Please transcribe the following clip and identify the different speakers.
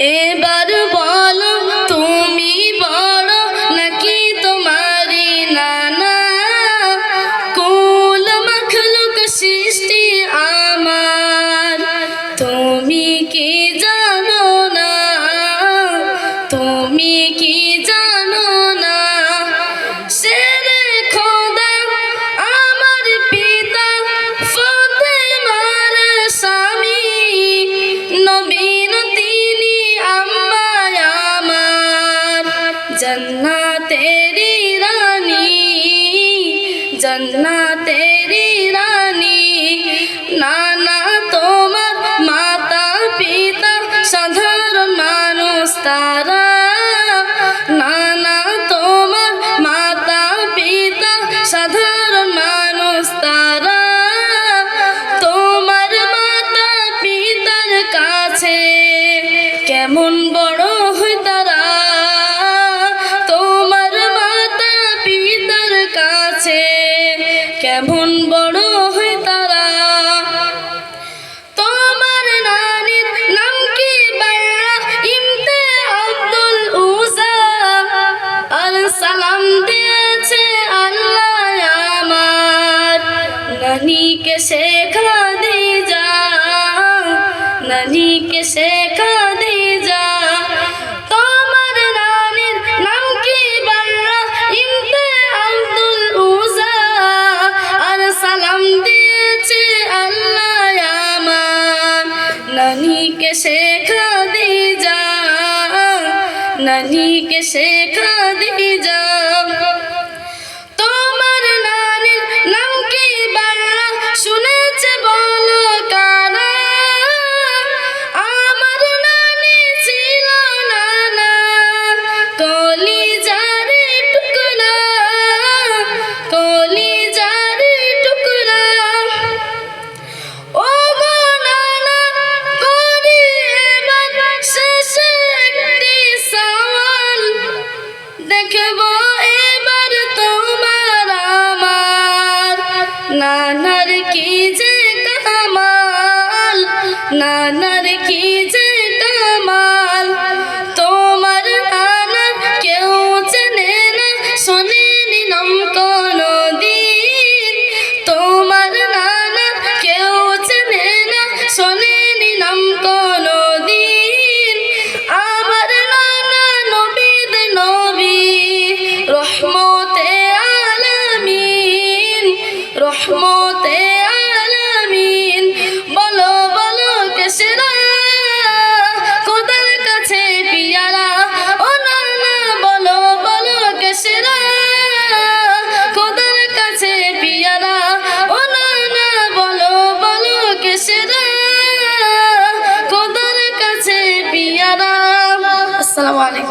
Speaker 1: এবার জন্নাতেরি রানী জন্নাতেরি কেমন বড় হয় তারা? তোমার নানির নাম কি বার্রা ইমতে আব্দুল উজা। আর সালাম দিয়েছে আল্লাহ আমার। নানিকে শেখা দি যা। নানিকে শেখা নানিকে শেখা দি যা নানার কি যে কামাল নানার কি যে কামাল। রহমতে আলামিন। বলো বলো কেসরা খোদার কাছে পিয়ারা, ও নানা বলো বলো কেসরা খোদার কাছে পিয়ারা, ও নানা বলো বলো কেসরা খোদার কাছে পিয়ারা। আসসালামু আলাইকুম।